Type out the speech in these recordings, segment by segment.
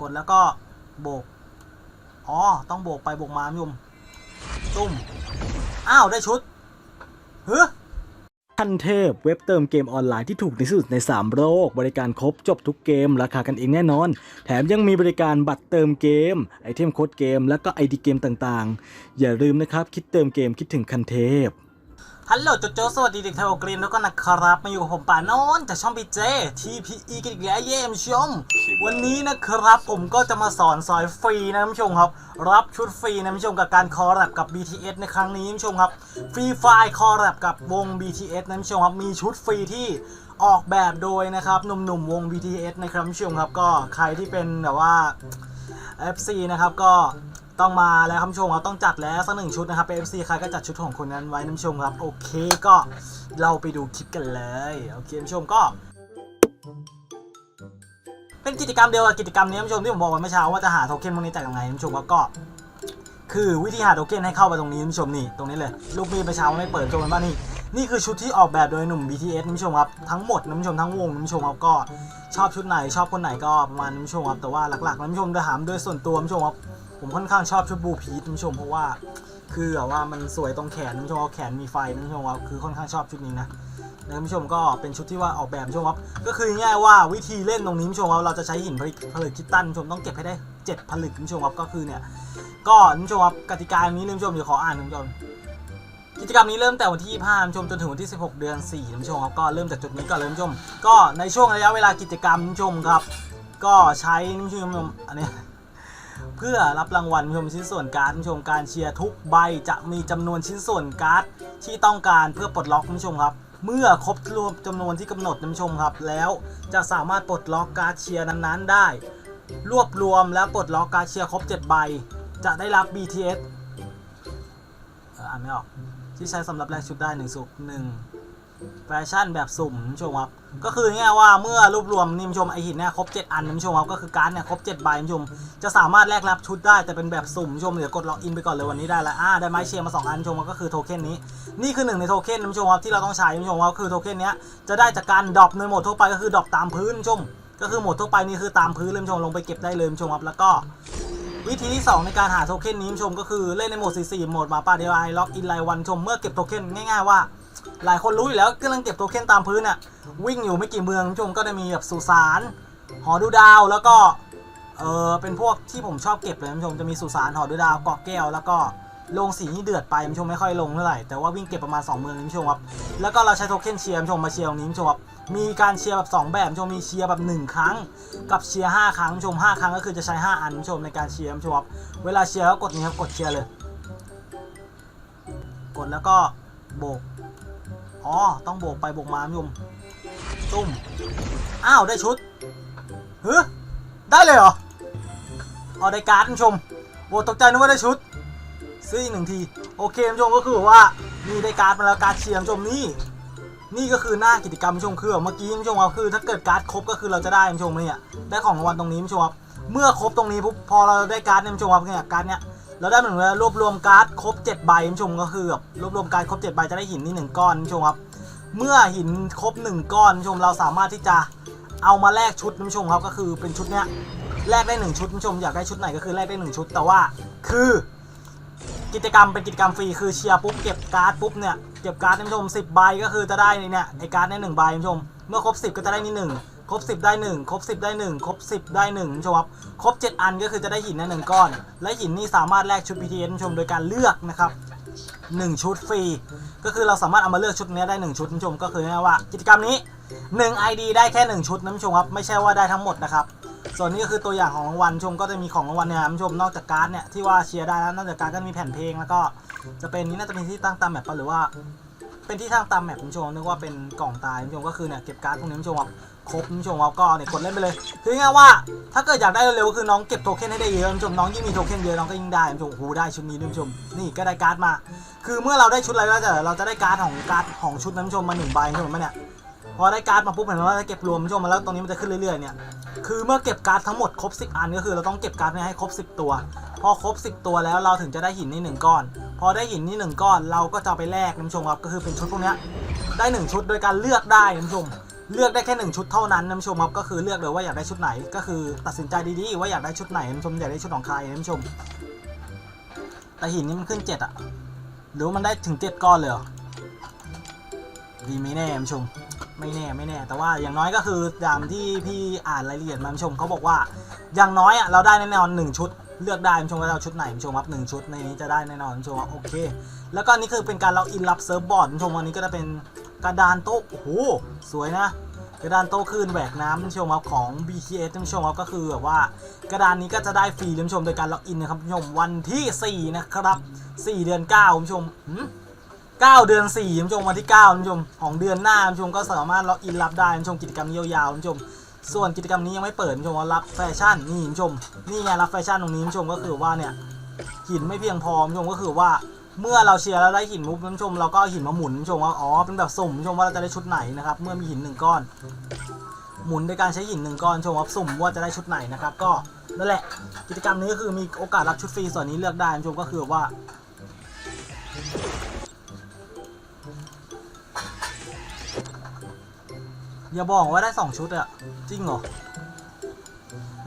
กดแล้วก็โบก อ๋อ ต้องโบกไปโบกมาคุณผู้ชมตุ้ม อ้าว ได้ชุดเฮ้ยทันเทพเว็บเติมเกมออนไลน์ที่ถูกที่สุดใน 3 โลก บริการครบจบทุกเกม ราคากันเองแน่นอน แถมยังมีบริการบัตรเติมเกม ไอเทมโค้ดเกม และก็ไอดีเกมต่างๆ อย่าลืมนะครับ คิดเติมเกมคิดถึงคันเทพ ฮัลโหลโจโจสวัสดีเด็กไทยโอกรีนแล้วก็นะครับมาอยู่กับผมป่านนท์จากช่องพีเจ TPE กันอีกแล้วเยี่ยมชม วันนี้นะครับผมก็จะมาสอนสอยฟรีนะท่านผู้ชมครับ รับชุดฟรีนะท่านผู้ชมกับการคอร์รัปกับ BTS ในครั้งนี้ท่านผู้ชมครับฟรีไฟล์คอร์รัปกับวง BTS นะท่านผู้ชมครับมีชุดฟรีที่ออกแบบโดยนะครับหนุ่มๆวง BTS นะครับท่านผู้ชมครับก็ใครที่เป็นแบบว่า FC นะครับก็ ต้องมาแล้วครับผู้ชมครับต้องจัดแล้วสักหนึ่งชุดนะครับเป็น FC ใครก็จัดชุดของคนนั้นไว้นะผู้ชมครับ โอเคก็เราไปดูคลิปกันเลยโอเคผู้ชมก็เป็นกิจกรรมเดียวกับกิจกรรมนี้ท่านผู้ชมที่ผมบอกไว้เมื่อเช้าว่าจะหาโทเค็นพวกนี้จากยังไงท่านผู้ชมครับก็ คือวิธีหาโทเค็นให้เข้าไปตรงนี้ท่านผู้ชมนี่ตรงนี้เลย ลูกมีดเมื่อเช้าไม่เปิดชมกันบ้านี่นี่คือชุดที่ออกแบบโดยหนุ่ม BTS ท่านผู้ชมครับทั้งหมดท่านผู้ชมทั้งวงท่านผู้ชมครับก็ชอบชุดไหนชอบคนไหนก็ประมาณนั้นผู้ชมครับแต่ว่าหลักๆนั้นผู้ชมจะถามโดยส่วนตัวผู้ชมครับ ผมค่อนข้างชอบชุดบูพีทผู้ชมเพราะว่า คือแบบว่ามันสวยตรงแขนผู้ชมครับแขนมีไฟผู้ชมครับคือค่อนข้างชอบชุดนี้นะแล้วผู้ชมก็เป็นชุดที่ว่าออกแบบผู้ชมครับก็คือง่ายว่าวิธีเล่นตรงนี้ผู้ชมครับเราจะใช้หินผลึกผลึกคิตตันผู้ชมต้องเก็บให้ได้7ผลึกผู้ชมครับก็คือเนี่ยก็ผู้ชมครับกติกาอย่างนี้นะผู้ชมเดี๋ยวขออ่านผู้ชมกิจกรรมนี้เริ่มแต่วันที่25ท่านผู้ชมจนถึงวันที่ 16 เดือน4ท่านผู้ชมครับก็เริ่มจากจุดนี้ก่อนเลยท่านผู้ชมก็ในช่วงระยะเวลากิจกรรมท่านผู้ชมครับ ก็ใช้ท่านผู้ชมอันนี้ เพื่อรับรางวัลผู้ชมชิ้นส่วนการ์ดผู้ชมการเชียร์ทุกใบจะมีจำนวนชิ้นส่วนการ์ดที่ต้องการเพื่อปลดล็อกผู้ชมครับ เมื่อครบรวมจำนวนที่กำหนดนผู้ชมครับ แล้วจะสามารถปลดล็อกการ์ดเชียร์นั้นๆ ได้ รวบรวมแล้วปลดล็อกการ์ดเชียร์ครบ 7 ใบ จะได้รับ BTS อ่านไม่ออกที่ใช้สำหรับแลกชุดได้หนึ่งสุกหนึ่ง แฟชั่นแบบสุ่มคุณผู้ชมครับก็คือง่ายว่าเมื่อรวบรวมนี่คุณผู้ชมไอหินเนี่ยครบ 7 อันคุณผู้ชมครับก็คือการ์ดเนี่ยครบ7ใบคุณผู้ชมจะสามารถแลกรับชุดได้แต่เป็นแบบสุ่มคุณผู้ชมเดี๋ยวกดล็อกอินไปก่อนเลยวันนี้ได้ล้วอ่าได้ไม้เชียร์มาสองอันคุณผู้ชมก็คือโทเค็นนี้นี่คือหนึ่งในโทเค็นคุณผู้ชมครับที่เราต้องใช้คุณผู้ชมครับคือโทเค็นเนี้ยจะได้จากการดรอปในโหมดทั่วไปก็คือดรอปตามพื้นคุณผู้ชมก็คือโหมดทั่วไปนี่คือตามพื้นเลยคุณผู้ชมลงไปเก็บได้เลยคุณผู้ชมครับแล้วก็วิธีที่ 2 ในการหาโทเค็นนี้ชมก็คือเล่นในโหมด 44 โหมดมาป่าเดียวไอล็อกอินไลวันชมเมื่อเก็บโทเค็นง่ายๆว่า หลายคนรู้อยู่แล้วกำลังเก็บโทเค็นตามพื้นน่ะวิ่งอยู่ไม่กี่เมืองชมก็จะมีแบบสุสานหอดูดาวแล้วก็เออเป็นพวกที่ผมชอบเก็บเลยคุณผู้ชมจะมีสุสานหอดูดาวเกาะแก้ว แล้วก็ลงสีนี่เดือดไปคุณผู้ชมไม่ค่อยลงเท่าไหร่แต่ว่าวิ่งเก็บประมาณ2เมืองคุณผู้ชมครับแล้วก็เราใช้โทเค็นเชียร์คุณผู้ชมมาเชียร์ตรงนี้คุณผู้ชมครับมีการเชียร์แบบสองแบบคุณผู้ชมมีเชียร์แบบหนึ่งครั้ง กับเชียร์5ครั้งคุณผู้ชม5ครั้งก็คือจะใช้ 5 อันคุณผู้ชมในการเชียร์คุณผู้ชมครับเวลาเชียร์ก็กดนี้ครับกดเชียร์เลย กดแล้วก็โบก อ๋อ ต้องโบกไปโบกมาคุณผู้ชมตุ้ม อ้าว ได้ชุดเฮ้ยได้เลยเหรอเอาได้การ์ดชมโอ้ตกใจนึกว่าได้ชุดซื้ออีกหนึ่งที โอเคคุณผู้ชมก็คือว่ามีได้การ์ดมาแล้วการ์ดเชียร์คุณผู้ชมนี่ นี่ก็คือหน้ากิจกรรมคุณผู้ชมคือเมื่อกี้คุณผู้ชมครับคือ ถ้าเกิดการ์ดครบก็คือเราจะได้คุณผู้ชมเนี่ยได้ของรางวัลตรงนี้คุณผู้ชมครับเมื่อครบตรงนี้ปุ๊บพอเราได้การ์ดเนี่ยคุณผู้ชมครับเนี่ยการ์ดเนี่ย เราได้เหมือนว่ารวบรวมการ์ดครบ7ใบคุณผู้ชมก็คือแบบรวบรวมการ์ดครบ7ใบจะได้หินนี่หนึ่งก้อนคุณผู้ชมครับ เมื่อหินครบ 1 ก้อนคุณผู้ชมเราสามารถที่จะเอามาแลกชุดคุณผู้ชมครับก็คือเป็นชุดเนี้ยแลกได้หนึ่งชุดคุณผู้ชมอยากได้ชุดไหนก็คือแลกได้หนึ่งชุด แต่ว่าคือกิจกรรมเป็นกิจกรรมฟรีคือเชียร์ปุ๊บเก็บการ์ดปุ๊บเนี่ยเก็บการ์ดนะคุณผู้ชม10ใบก็คือจะได้เนี่ยไอการ์ดเนี่ยหนึ่งใบคุณผู้ชมเมื่อครบ 10 ก็จะได้นี่หนึ่ง ครบ 10 ได้หนึ่งครบ 10 ได้หนึ่งครบ 10 ได้หนึ่งคุณผู้ชมครับครบ 7 อันก็คือจะได้หินนี่ยหนึ่งก้อน และหินนี่สามารถแลกชุด PTS ชมโดยการเลือกนะครับหนึ่งชุดฟรี ก็คือเราสามารถเอามาเลือกชุดนี้ได้หนึ่งชุดผู้ชมก็คือง่ยว่า กิจกรรมนี้ 1 ID ได้แค่หนึ่งชุดนะผู้ชมครับไม่ใช่ว่าได้ทั้งหมดนะครับส่วนนี้ก็คือตัวอย่างของรางวัลชมก็จะมีของรางวัลเนี่ยชมนอกจากการ์ดเนี่ยที่ว่าเชียร์ได้แล้วนอกจากการ์ดก็มีแผ่นเพลงแล้วก็จะเป็นนี้น่าจะเป็นที่ตั้งตามแมปปะหรือว่า เป็นที่ทางตามแมปคุณผู้ชมนึกว่าเป็นกล่องตายคุณผู้ชมก็คือเนี่ยเก็บการ์ดพวกนี้คุณผู้ชมครับครบคุณผู้ชมครับก็เนี่ยกดเล่นไปเลย คือง่ายว่าถ้าเกิดอยากได้เร็วๆคือน้องเก็บโทเค็นให้ได้เยอะคุณผู้ชมน้องยิ่งมีโทเค็นเยอะน้องก็ยิ่งได้คุณผู้ชมโอ้โหได้ชุดนี้คุณผู้ชมนี่ก็ได้การ์ดมา คือเมื่อเราได้ชุดอะไรก็จะเราจะได้การ์ดของการ์ดของชุดนั้นคุณผู้ชมมาหนึ่งใบคุณผู้ชมไหมเนี่ย พอได้การ์ดมาปุ๊บเห็นว่าเก็บรวมคุณผู้ชมมาแล้วตรงนี้มันจะขึ้นเรื่อยๆเนี่ยคือเมื่อเก็บการ์ดทั้งหมดครบ 10 อันก็คือเราต้องเก็บการ์ดเนี่ยให้ครบ 10 ตัว พอครบ 10 ตัวแล้วเราถึงจะได้หินนี่หนึ่งก้อน พอได้หินนี่หนึ่งก้อน เราก็จะไปแลกคุณผู้ชมครับก็คือเป็นชุดพวกนี้ได้หนึ่งชุดโดยการเลือกได้คุณผู้ชมเลือกได้แค่หนึ่งชุดเท่านั้นนะท่านผู้ชมครับก็คือเลือกเลยว่าอยากได้ชุดไหน ก็คือตัดสินใจดีๆว่าอยากได้ชุดไหนนผู้ชมอยากได้ชุดของใครนะท่านผู้ชมแต่หินนี่มันขึ้นเจ็ดอะหรือมันได้ถึงเจ็ดก้อนเลยหรอดีไม่แน่นผู้ชม ไม่แน่ไม่แน่ แต่ว่าอย่างน้อยก็คืออย่างที่พี่อ่านรายละเอียดมาชมเขาบอกว่า อย่างน้อยอะเราได้แน่นอนหนึ่งชุด เลือกได้ท่านผู้ชมว่าเราชุดไหนท่านผู้ชมครับหนึ่งชุดในนี้จะได้แน่นอนท่านผู้ชมว่าโอเค แล้วก็นี่คือเป็นการล็อกอินรับเซิร์ฟบอร์ดท่านผู้ชมวันนี้ก็จะเป็นกระดานโต๊ะโอ้โหสวยนะกระดานโต๊ะคลื่นแหวกน้ำท่านผู้ชมครับของ BTS ท่านผู้ชมครับก็คือแบบว่ากระดานนี้ก็จะได้ฟรีท่านผู้ชมโดยการล็อกอินนะครับท่านชมวันที่ 4 นะครับ 4 เดือน9ท่านผู้ชมหืม 9 เดือน4ท่านผู้ชมวันที่9ท่านผู้ชมของเดือนหน้าท่านผู้ชมก็สามารถล็อกอินรับได้ท่านผู้ชมกิจกรรมยาวๆท่านผู้ชมส่วนกิจกรรมนี้ยังไม่เปิดท่านผู้ชมว่ารับแฟชั่นนี่ท่านผู้ชมนี่ไงรับแฟชั่นตรงนี้ท่านผู้ชมก็คือว่าเนี่ยหินไม่เพียงพอท่านผู้ชมก็คือว่าเมื่อเราเชียร์แล้วได้หินมุกท่านผู้ชมเราก็เอาหินมาหมุนท่านผู้ชมว่าอ๋อเป็นแบบสุ่มท่านผู้ชมว่าเราจะได้ชุดไหนนะครับเมื่อมีหินหนึ่งก้อน หมุนโดยการใช้หินหนึ่งก้อนชมว่าสุ่มว่าจะได้ชุดไหนนะครับก็นั่นแหละกิจกรรมนี้ก็คือมีโอกาสรับชุดฟรีส่วนนี้เลือกได้ชมก็คือว่า อย่าบอกว่าได้2ชุดอะจริงเหรอ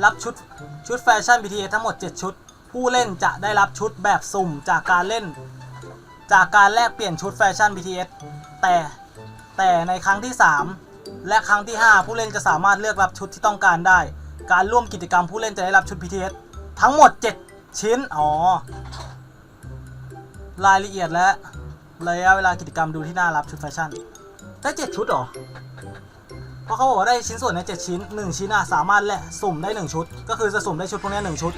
รับชุดชุดแฟชั่น BTS ทั้งหมด 7 ชุด ผู้เล่นจะได้รับชุดแบบสุ่มจากการเล่น จากการแลกเปลี่ยนชุดแฟชั่น BTS แต่แต่ในครั้งที่ 3 และครั้งที่ 5 ผู้เล่นจะสามารถเลือกรับชุดที่ต้องการได้ การร่วมกิจกรรมผู้เล่นจะได้รับชุด BTS ทั้งหมด 7 ชิ้น อ๋อ รายละเอียดและระยะเวลากิจกรรมดูที่หน้ารับชุดแฟชั่น ได้ 7 ชุดหรอ เพราะเขาบอกว่าได้ชิ้นส่วนใน 7 ชิ้น 1 ชิ้นอะสามารถแหละสุ่มได้ 1 ชุด ก็คือจะสุ่มได้ชุดพวกนี้1ชุด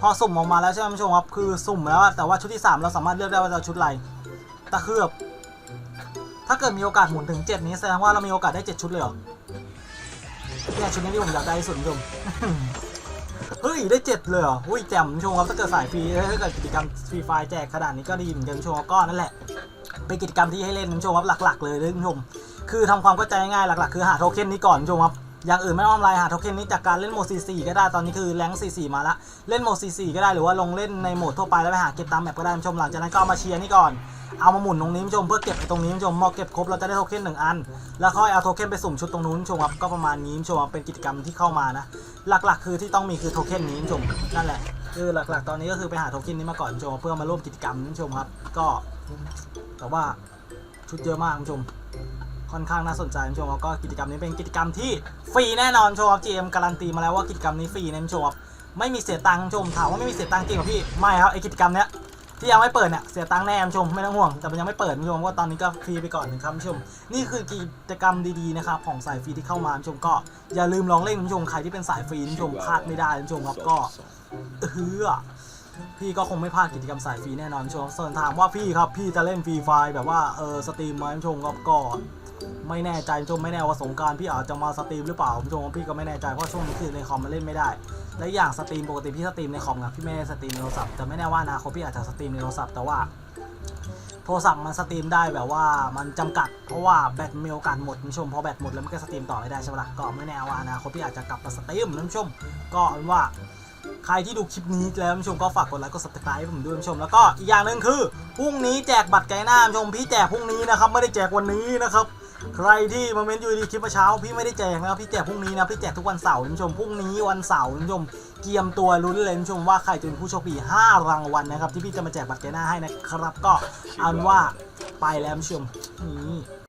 พอสุ่มออกมาแล้วใช่ไหมผู้ชมครับคือสุ่มแล้วแต่ว่าชุดที่ 3 เราสามารถเลือกได้ว่าจะชุดอะไรแต่คือบถ้าเกิดมีโอกาสหมุนถึง 7 นี้แสดงว่าเรามีโอกาสได้ 7 ชุดเลยเหรอเนี่ยชุดนี้ที่ผมอยากได้สุดคุณผู้ชมเฮ้ยได้ 7 เลยเหรออุ้ยแจ่มคุณผู้ชมครับถ้าเกิดสายฟรีถ้าเกิดกิจกรรมฟรีไฟแจกขนาดนี้ก็ดีเหมือนกันผู้ชมก็นั่นแหละเป็นกิจกรรมที่ให้เล่นคุณผู้ชมครับหลัก ๆ เลยผู้ชม คือทำความเข้าใจง่ายหลักๆ คือหาโทเค็นนี้ก่อนชมครับอย่างอื่นไม่ต้องทำอะไรหาโทเค็นนี้จากการเล่นโหมด C4 ก็ได้ตอนนี้คือแรงค์ C4 มาละเล่นโหมด C4 ก็ได้หรือว่าลงเล่นในโหมดทั่วไปแล้วไปหาเก็บตามแมปก็ได้ชมหลังจากนั้นก็เอามาเชียร์นี่ก่อนเอามาหมุนตรงนี้ชมเพื่อเก็บไอ้ตรงนี้ชมพอเก็บครบเราจะได้โทเค็นหนึ่งอัน แล้วค่อยเอาโทเค็นไปสุ่มชุดตรงนู้นชมครับก็ประมาณนี้ชมครับเป็นกิจกรรมที่เข้ามานะหลักๆ คือที่ต้องมีคือโทเค็นนี้ชมนั่นแหละคือหลักๆ ตอนนี้ก็คือไปหาโทเค็นนี้มาก่อนชมเพื่อมาร่วมกิจกรรมชมครับ ก็แต่ว่าชุดเยอะมากชม ค่อนข้างน่าสนใจคุณผู้ชมครับก็กิจกรรมนี้เป็นกิจกรรมที่ฟรีแน่นอนคุณผู้ชมครับ GM การันตีมาแล้วว่ากิจกรรมนี้ฟรีนะคุณผู้ชมครับไม่มีเสียตังค์คุณผู้ชมถามว่าไม่มีเสียตังค์จริงเหรอพี่ไม่ครับไอกิจกรรมเนี้ยที่ยังไม่เปิดเนี่ยเสียตังค์แน่คุณผู้ชมไม่ต้องห่วงแต่มันยังไม่เปิดคุณผู้ชมว่าตอนนี้ก็ฟรีไปก่อนนะครับคุณผู้ชมนี่คือกิจกรรมดีๆนะครับของสายฟรีที่เข้ามาคุณผู้ชมก็อย่าลืมลองเล่นคุณผู้ชมใครที่เป็นสายฟรีคุณผู้ชมพลาดไม่ได้คุณผู้ชมครับก็เออพี่ก็คงไม่พลาดกิจกรรมสายฟรีแน่นอนชมส่วนถามว่าพี่ครับพี่จะเล่นฟรีไฟแบบว่าเออสตรีมไหมชมครับก็ ไม่แน่ใจชมไม่แน่ว่าสงการพี่อาจจะมาสตรีมหรือเปล่าชมพี่ก็ไม่แน่ใจเพราะช่วงนี้คือในคอมมันเล่นไม่ได้ และอย่างสตรีมปกติพี่สตรีมในคอมครับพี่ไม่ได้สตรีมในโทรศัพท์แต่ไม่แน่ว่านาคตพี่อาจจะสตรีมในโทรศัพท์แต่ว่าโทรศัพท์มันสตรีมได้แบบว่ามันจำกัดเพราะว่าแบตมีโอกาสหมดคุณผู้ชมพอแบตหมดแล้วมันก็สตรีมต่อไม่ได้ใช่ไหมล่ะก็ไม่แน่ว่านาคตพี่อาจจะกลับมาสตรีมนะคุณผู้ชมก็เป็นว่าใครที่ดูคลิปนี้แล้วคุณผู้ชมก็ฝากกดไลค์กด subscribe ให้ผมด้วยคุณผู้ชมแล้วก็อีกอย่างหนึ่งคือพรุ่งนี้แจกบัตรไกด์หน้าคุณผู้ชมพี่แจกพรุ่งนี้นะครับไม่ได้แจกวันนี้นะครับ ใครที่มาเมนต์อยู่ดีคลิปเมื่อเช้า พี่ไม่ได้แจกนะครับพี่แจกพรุ่งนี้นะพี่แจกทุกวันเสาร์คุณผู้ชมพรุ่งนี้วันเสาร์คุณผู้ชมเกียมตัวลุ้นเลยคุณผู้ชมว่าใครจะเป็นผู้โชคดี5รางวัลนะครับที่พี่จะมาแจกบัตรแกหน้าให้นะครับก็อันว่าไปแล้วคุณผู้ชมนี่